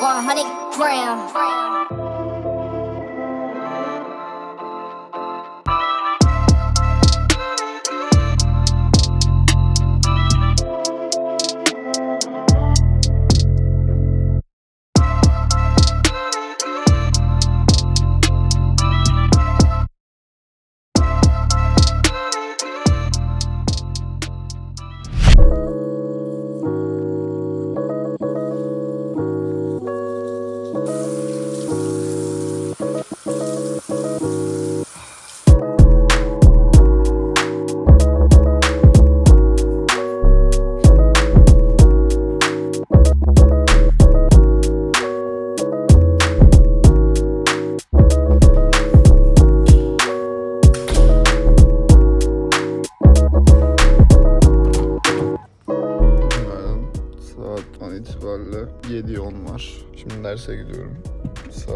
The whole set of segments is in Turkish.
100 gram.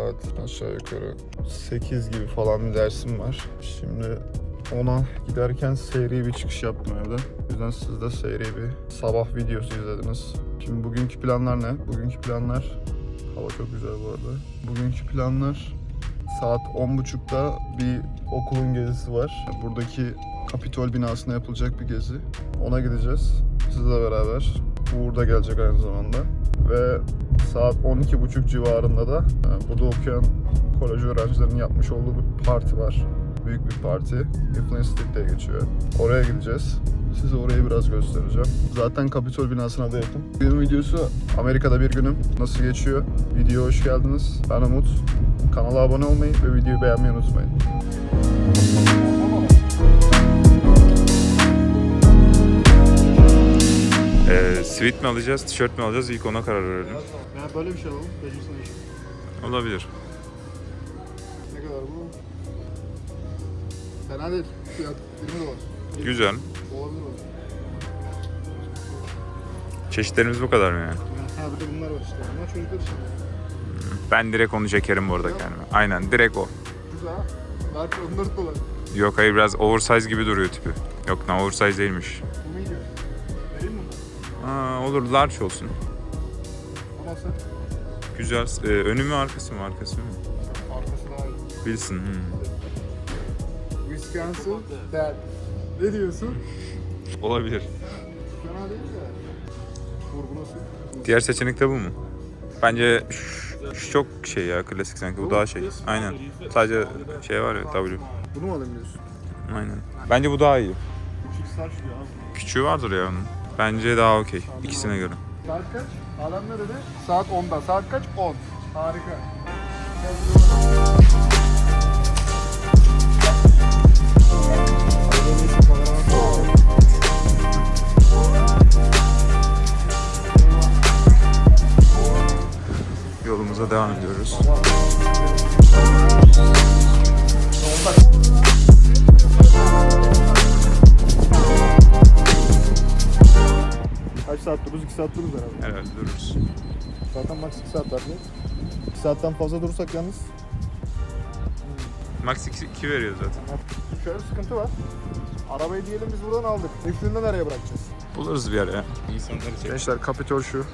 Saat aşağı yukarı 8 gibi falan bir dersim var. Şimdi ona giderken seyri bir çıkış yaptım evde. O yüzden siz de seyri bir sabah videosu izlediniz. Şimdi bugünkü planlar ne? Bugünkü planlar... Hava çok güzel bu arada. Bugünkü planlar saat 10.30'da bir okulun gezisi var. Buradaki Kapitol binasına yapılacak bir gezi. Ona gideceğiz. Sizle beraber. Uğur da gelecek aynı zamanda. Ve saat 12.30 civarında da e, burada okuyan kolej öğrencilerinin yapmış olduğu bir parti var. Büyük bir parti. Influence Street geçiyor. Oraya gideceğiz. Size orayı biraz göstereceğim. Zaten Kapitol binasına da yakın. Günün videosu Amerika'da bir günüm. Nasıl geçiyor? Videoya hoş geldiniz. Ben Umut. Kanala abone olmayı ve videoyu beğenmeyi unutmayın. Ee, sweat mi alacağız, tişört mü alacağız ilk ona karar verelim. Yani böyle bir şey alalım. Becersin işi. Olabilir. Ne kadar bu? Fena değil. Fiyat 20 dolar. Güzel. Olabilir mi? Çeşitlerimiz bu kadar mı yani? Ha bir de bunlar var işte. Bunlar çocuklar için. Ben direkt onu çekerim bu arada kendime. Aynen direkt o. Güzel. Belki 14 dolar. Yok hayır biraz oversize gibi duruyor tipi. Yok lan oversize değilmiş. Aa, olur large olsun. Sen Güzel. Ee, önü mü arkası mı arkası mı? arkası daha iyi. Bilsin. Hmm. Wisconsin Dad. Ne diyorsun? Olabilir. Fena değil de. Vurgu nasıl? Diğer seçenek de bu mu? Bence şu, şu çok şey ya klasik sanki bu daha şey. Aynen. Sadece şey var ya W. Bunu mu alayım diyorsun? Aynen. Bence bu daha iyi. Küçük saç abi. Küçüğü vardır ya onun. Bence daha okey. ikisine göre. Saat kaç? Ne dedi? Saat 10'da. Saat kaç? 10. Harika. Yolumuza devam ediyoruz. Kaç saat dururuz? 2 saat dururuz herhalde. Evet dururuz. Zaten max 2 saat var diye. 2 saatten fazla durursak yalnız Max 2 veriyor zaten. şöyle bir sıkıntı var. Arabayı diyelim biz buradan aldık. Üstünde nereye bırakacağız? Buluruz bir ara ya. İnsanları çek. Gençler Kapitol şu.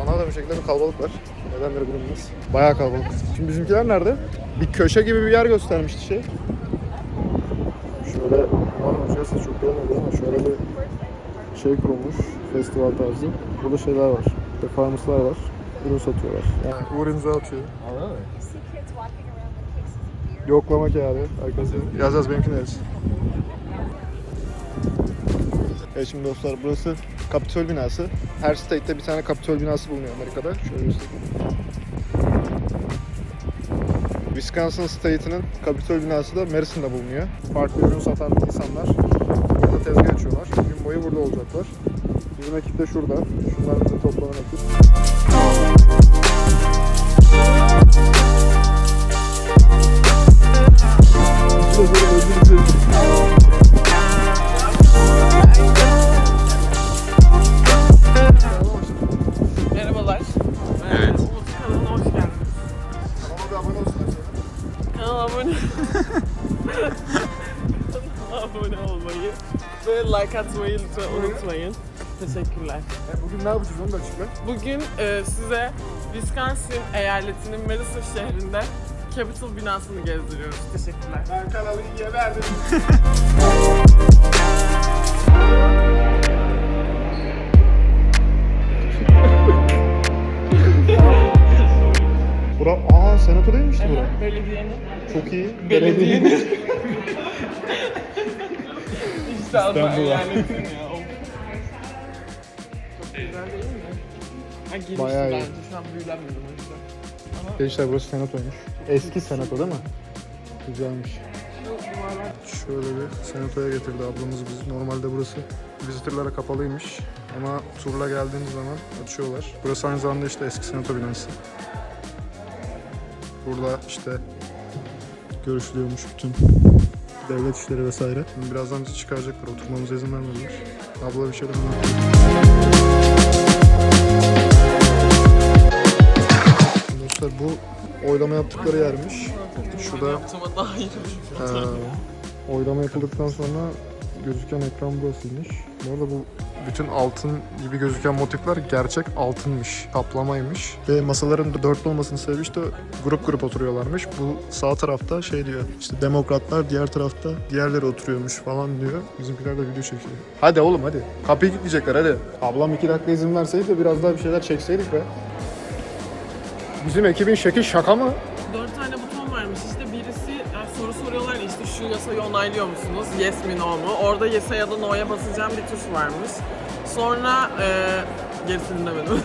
Anladığım bir şekilde bir kalabalık var. Nedenleri bilinmez. Bayağı kalabalık. Şimdi bizimkiler nerede? Bir köşe gibi bir yer göstermişti şey. Sesi çok gelmedi ama şöyle bir şey kurulmuş. Festival tarzı. Burada şeyler var. İşte farmıslar var. Ürün satıyorlar. Yani Uğur imza atıyor. Yoklama kağıdı arkadaşlar. Yazacağız benimki neresi? Evet şimdi dostlar burası Kapitol binası. Her state'te bir tane Kapitol binası bulunuyor Amerika'da. Şöyle göstereyim. Wisconsin State'inin Kapitol binası da Madison'da bulunuyor. Farklı ürün satan insanlar burada tezgah açıyorlar. Gün boyu burada olacaklar. Bizim ekip de şurada. Şunlar bize toplanan ekip. Şurada böyle. Ve like atmayı lütfen unutmayın. Teşekkürler. Bugün ne yapacağız onu da açıkla. Bugün e, size Wisconsin eyaletinin Madison şehrinde Capitol binasını gezdiriyoruz. Teşekkürler. Ben kanalı iyiye verdim. Bura, aa senatodaymış bura. Belediyenin. Çok iyi. Belediyenin. İstanbul'a. Çok güzel değil mi? Ha, Bayağı iyi. bence. Şu an büyülenmedim o yüzden. Ama Gençler burası senatoymuş. Eski senato değil mi? Güzelmiş. Şöyle bir senatoya getirdi ablamız bizi. Normalde burası visitorlara kapalıymış. Ama turla geldiğiniz zaman açıyorlar. Burası aynı zamanda işte eski senato binası. Burada işte görüşülüyormuş bütün devlet işleri vesaire. Şimdi birazdan bizi çıkaracaklar. Oturmamıza izin vermediler. Abla bir anlatıyor. Dostlar bu oylama yaptıkları yermiş. Şurada dair. ee, oylama yapıldıktan sonra gözüken ekran burasıymış. Bu arada bu bütün altın gibi gözüken motifler gerçek altınmış, kaplamaymış. Ve masaların dörtlü olmasının sebebi işte grup grup oturuyorlarmış. Bu sağ tarafta şey diyor, işte demokratlar diğer tarafta diğerleri oturuyormuş falan diyor. Bizimkiler de video çekiyor. Hadi oğlum hadi. Kapıyı kilitleyecekler hadi. Ablam iki dakika izin verseydi de biraz daha bir şeyler çekseydik be. Bizim ekibin şekil şaka mı? Dört tane buton şu yasayı onaylıyor musunuz? Yes mi no mu? Orada yes'e ya da no'ya basacağım bir tuş varmış. Sonra e, gerisini dinlemedim.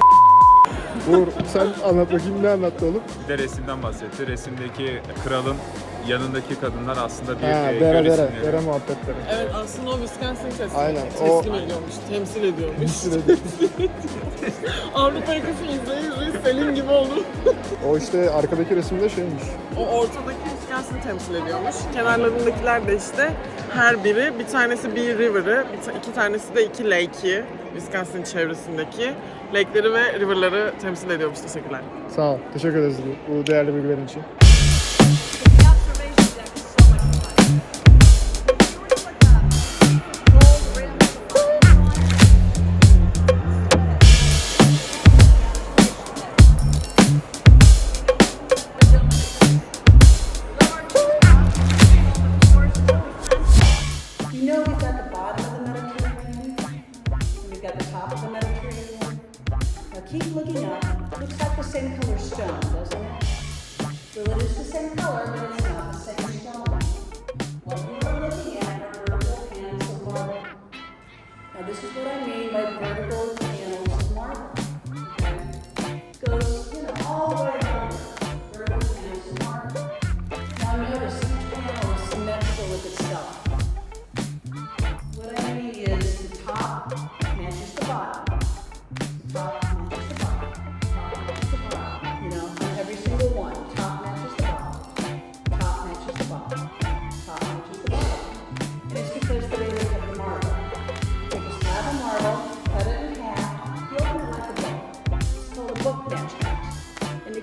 Uğur sen anlat bakayım ne anlattı oğlum? Bir de resimden bahsetti. Resimdeki kralın yanındaki kadınlar aslında bir Ha, e, dere göl dere, isimleri. dere muhabbetleri. evet aslında o Wisconsin teslim, Aynen, teslim o- ediyormuş, temsil ediyormuş. Avrupa yakası izleye Selim gibi oldu. o işte arkadaki resimde şeymiş. O ortadaki Wisconsin temsil ediyormuş. Kenarlarındakiler de işte her biri bir tanesi bir river'ı, iki tanesi de iki lake'i Wisconsin çevresindeki lake'leri ve river'ları temsil ediyormuş. Teşekkürler. Sağ ol. Teşekkür ederiz bu değerli bilgilerin için.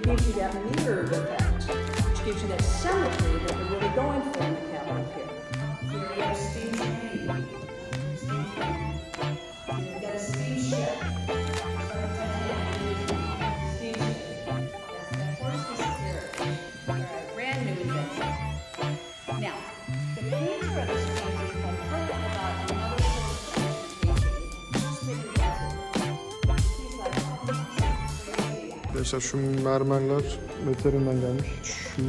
Gives you that mirrored effect, which gives you that symmetry that we're really going for in the cabinet here. Arkadaşlar şu mermerler veterinden gelmiş. Şu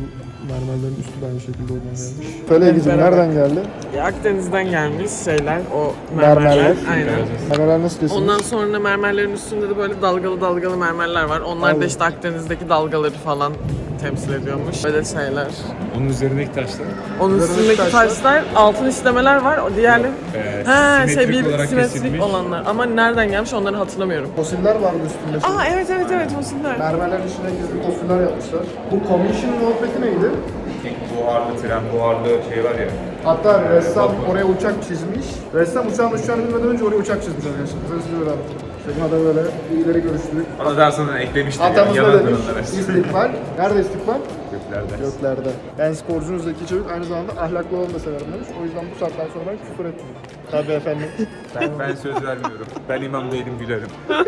mermerlerin üstü de aynı şekilde oradan gelmiş. Söyle Egeciğim beraber. nereden geldi? Ya Akdeniz'den gelmiş şeyler, o mermerler. Mermerler. Aynen. Mermerler nasıl kesilmiş? Ondan sonra mermerlerin üstünde de böyle dalgalı dalgalı mermerler var. Onlar da işte Akdeniz'deki dalgaları falan temsil ediyormuş. Böyle şeyler. Onun üzerindeki taşlar Onun Üzerindeki üstündeki taşlar? taşlar altın işlemeler var. O diğerleri e, ha şey simetrik bir olarak simetrik kesilmiş. olanlar. Ama nereden gelmiş onları hatırlamıyorum. Fosiller vardı üstünde. Aa evet evet evet fosiller. Mermerlerin içine gizli fosiller yapmışlar. Bu commission muhabbeti neydi? buharlı tren, buharlı şey var ya. Hatta ressam oraya uçak çizmiş. Ressam uçağın uçacağını bilmeden önce oraya uçak çizmiş arkadaşlar. Böyle anlatayım. Şema da böyle ileri görüşlülük. Onu daha sonra eklemiştir Atamız yani. ne Yalandır demiş? İstikbal. Nerede istikbal? Göklerde. Göklerde. Ben sporcunuz zeki çocuk aynı zamanda ahlaklı olanı da severim demiş. O yüzden bu saatten sonra ben küfür etmiyorum. Tabii efendim. Ben, ben söz vermiyorum. Ben imam değilim gülerim.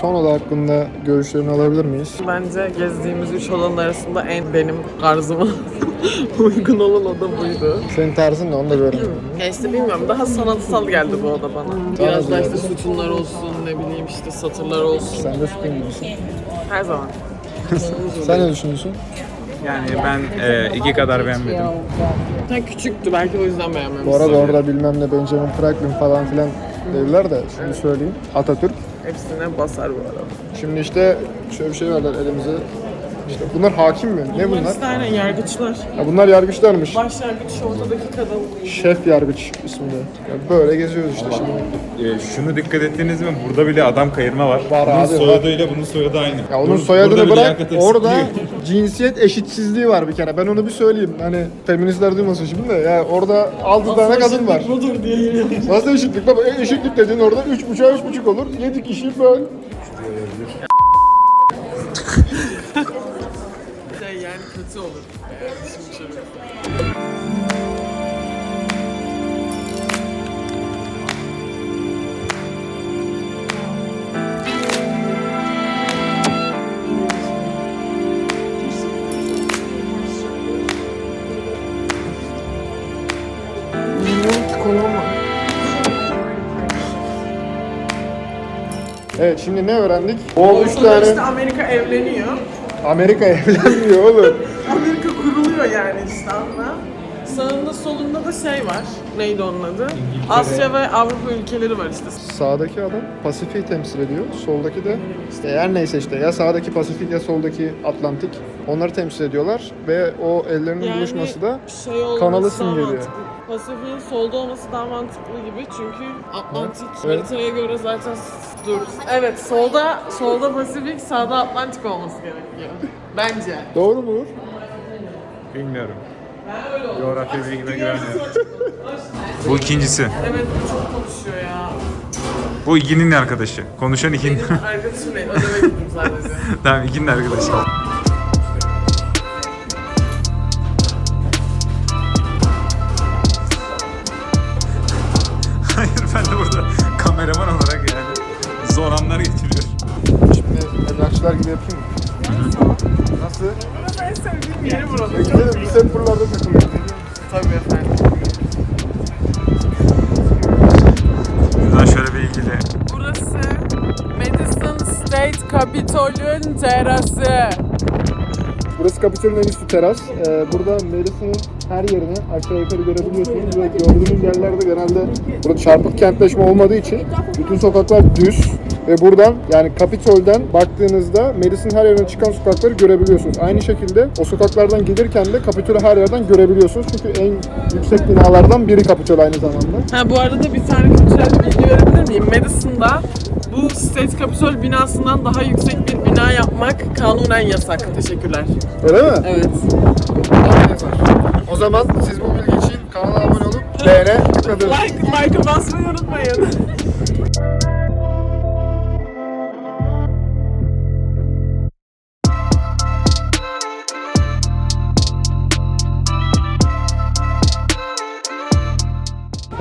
Son oda hakkında görüşlerini alabilir miyiz? Bence gezdiğimiz üç odanın arasında en benim tarzıma uygun olan oda buydu. Senin tarzın ne onu da görelim. Ya işte bilmiyorum daha sanatsal geldi bu oda bana. Biraz da işte sütunlar olsun ne bileyim işte satırlar olsun. Sen de sütun gibisin. Her zaman. Sen ne düşünüyorsun? Yani ben e, iki kadar beğenmedim. Sen küçüktü belki o yüzden beğenmemişsin. Bu arada orada bilmem ne Benjamin Franklin falan filan dediler de şunu söyleyeyim. Atatürk. Hepsine basar bu arada. Şimdi işte şöyle bir şey verdiler elimize. İşte bunlar hakim mi? Ne bunlar? İşte aynen yargıçlar. Ya bunlar yargıçlarmış. Baş yargıç ortadaki kadın. Şef yargıç isminde. Ya böyle geziyoruz işte şimdi. E, şunu dikkat ettiniz mi? Burada bile adam kayırma var. Var bunun abi, soyadıyla bunun soyadı aynı. Ya onun Bur- soyadını burada bile bırak. Orada eksikliği. cinsiyet eşitsizliği var bir kere. Ben onu bir söyleyeyim. Hani feministler duymasın şimdi de. Ya orada 6 tane kadın var. Budur diye yine. Nasıl eşitlik? Baba e, eşitlik dediğin orada 3,5'a 3,5 olur. 7 kişi böl. Kötü olur. Evet şimdi ne öğrendik? O 3 Ortada tane işte Amerika evleniyor. Amerika evlenmiyor oğlum. Solunda da şey var. Neydi onun adı? Asya ve Avrupa ülkeleri var işte. Sağdaki adam Pasifik'i temsil ediyor. Soldaki de işte her neyse işte ya sağdaki Pasifik ya soldaki Atlantik. Onları temsil ediyorlar ve o ellerinin buluşması da şey olması kanalı daha simgeliyor. mantıklı. Pasifik'in solda olması daha mantıklı gibi çünkü Atlantik Evet. haritaya göre zaten dur. Evet solda solda Pasifik sağda Atlantik olması gerekiyor. Bence. doğru mu? Bilmiyorum. Coğrafya bilgime güvenmiyorum. Bu ikincisi. Evet bu çok konuşuyor ya. Bu ikinin arkadaşı. Konuşan ikinin. Arkadaşım değil ödeme gittim sadece. tamam ikinin arkadaşı. Hayır ben de burada kameraman olarak yani zor anlar geçiriyor. Şimdi emlakçılar gibi yapayım mı? Nasıl? Burası en sevdiğim yeri burası. E, Gidelim biz hep buralarda takılıyoruz. Tabii efendim. Buradan şöyle bir ilgili. Burası Madison State Capitol'ün terası. Burası Kapitol'ün en üstü teras. Ee, burada Madison'ın her yerini aşağı yukarı görebiliyorsunuz ve gördüğünüz yerlerde genelde burada çarpık kentleşme olmadığı için bütün sokaklar düz ve buradan yani Kapitol'den baktığınızda Madison her yerine çıkan sokakları görebiliyorsunuz. Aynı şekilde o sokaklardan gelirken de Kapitol'ü her yerden görebiliyorsunuz. Çünkü en yüksek binalardan biri Kapitol aynı zamanda. Ha bu arada bir tane kültürel bilgi verebilir miyim? Madison'da bu State Capitol binasından daha yüksek bir bina yapmak kanunen yasak. Teşekkürler. Öyle mi? Evet. O zaman siz bu bilgi için kanala abone olup beğene tıkladınız. Like, like'ı basmayı unutmayın.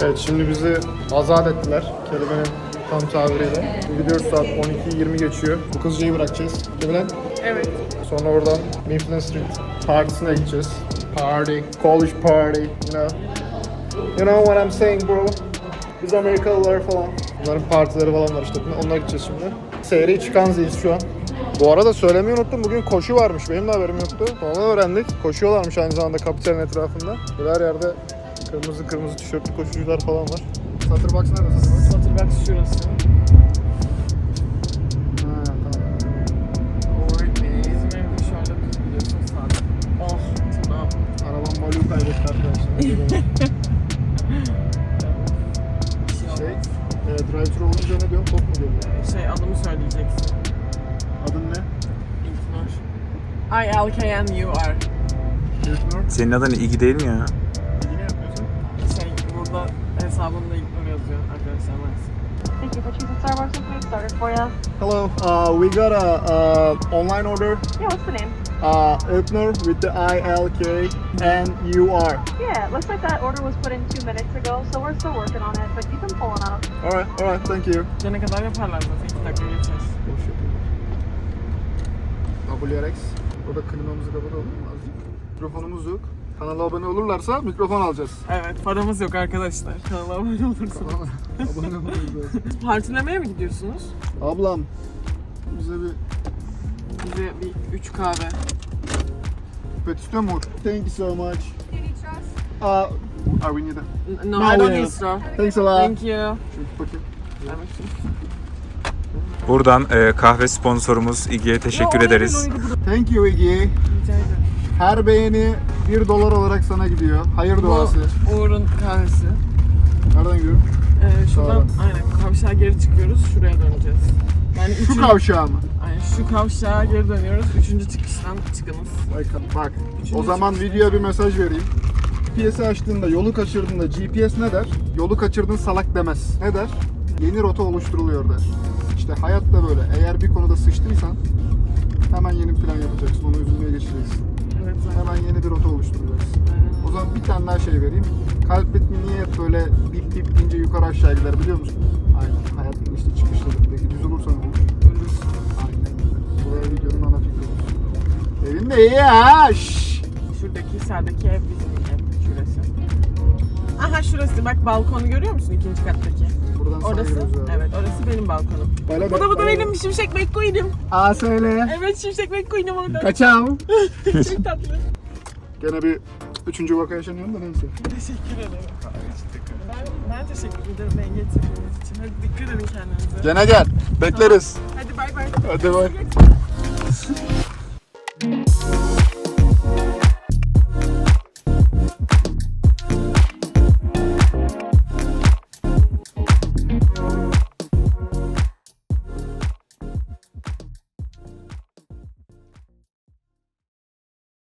Evet şimdi bizi azat ettiler kelimenin tam tabiriyle. Gidiyoruz saat 12.20 geçiyor. Bu kızcayı bırakacağız. Değil mi lan? evet. Sonra oradan Mifflin Street partisine gideceğiz. Party, college party, you know. You know what I'm saying bro? Biz Amerikalılar falan. Bunların partileri falan var işte. Onlara gideceğiz şimdi. Seyri Çıkanzı'yız şu an. Bu arada söylemeyi unuttum. Bugün koşu varmış. Benim de haberim yoktu. Onu öğrendik. Koşuyorlarmış aynı zamanda Kapital'in etrafında. Her yerde kırmızı kırmızı tişörtlü koşucular falan var. Satırbox nerede Satırbox? Şurası. Ha, tamam. Bizim evde biz biliyorsun saat. Oh, tamam. Arabam maluyu kaybetti arkadaşlar. şey, e, drive-thru olunca ne diyorum? Top mu diyorum? Şey adımı söyleyeceksin. Adın ne? İlknur. I, L, K, N, U, R. Senin adın Iggy değil mi ya? Hesabımda İlknur yazıyor arkadaşlar maalesef. Thank you for choosing Starbucks with me. Started for you. Hello, uh, we got a uh, online order. Yeah, what's the name? Uh, Öpner with the I L K N U R. Yeah, it looks like that order was put in two minutes ago, so we're still working on it, but you can pull it out. All right, all right, thank you. Gene kadar yaparlar zaten. 2 dakika geçer. Boş yapayım. WRX. Burada klimamızı kapatalım azıcık? Mikrofonumuz yok. Kanala abone olurlarsa mikrofon alacağız. Evet paramız yok arkadaşlar. Kanala abone olursunuz. abone oluruz. Partilemeye mi gidiyorsunuz? Ablam bize bir Bize bir 3 kahve. istiyor mu? Thank you so much. Uh, are we need a... No, No, I don't need straw. Thanks a lot. Thank you. Şunu bakayım. Buradan e, kahve sponsorumuz Iggy'ye teşekkür ederiz. Thank you ederim. Her beğeni 1 dolar olarak sana gidiyor. Hayır duası. Bu Uğur'un kahvesi. Nereden gidiyorum? Ee, şuradan aynen kavşağa geri çıkıyoruz. Şuraya döneceğiz. Yani Şu üçün- kavşağı mı? Aynen şu kavşağa geri dönüyoruz. Üçüncü çıkıştan çıkınız. Bak, bak. O zaman videoya bir mesaj vereyim. GPS'i açtığında, yolu kaçırdığında GPS ne der? Yolu kaçırdın salak demez. Ne der? Yeni rota oluşturuluyor der. İşte hayat da böyle. Eğer bir konuda sıçtıysan hemen yeni plan yapacaksın. Onu üzülmeye geçeceksin. Evet. Hemen yeni bir rota. Aynen. O zaman bir tane daha şey vereyim. Kalp ritmi niye hep böyle dip dip deyince yukarı aşağı gider biliyor musun? Aynen. Hayat işte çıkışları. Peki düz olursa ne olur? Ölürüz. Aynen. Bu da videonun ana fikri olsun. Evin de iyi ha. Şşş. Şuradaki sağdaki ev bizim ev. Şurası. Aha şurası. Bak balkonu görüyor musun ikinci kattaki? Buradan sana Orası. giriyoruz abi. Evet orası benim balkonum. Böyle Bu da bu da benim Şimşek McQueen'im. Aa söyle. Evet Şimşek McQueen'im orada. Kaçam. Çok tatlı. Gene bir üçüncü vaka yaşanıyor da neyse. Teşekkür ederim. Ben, ben teşekkür ederim beni getirdiğiniz için. Hadi dikkat edin kendinize. Gene gel. Bekleriz. Hadi bay bay. Hadi bay.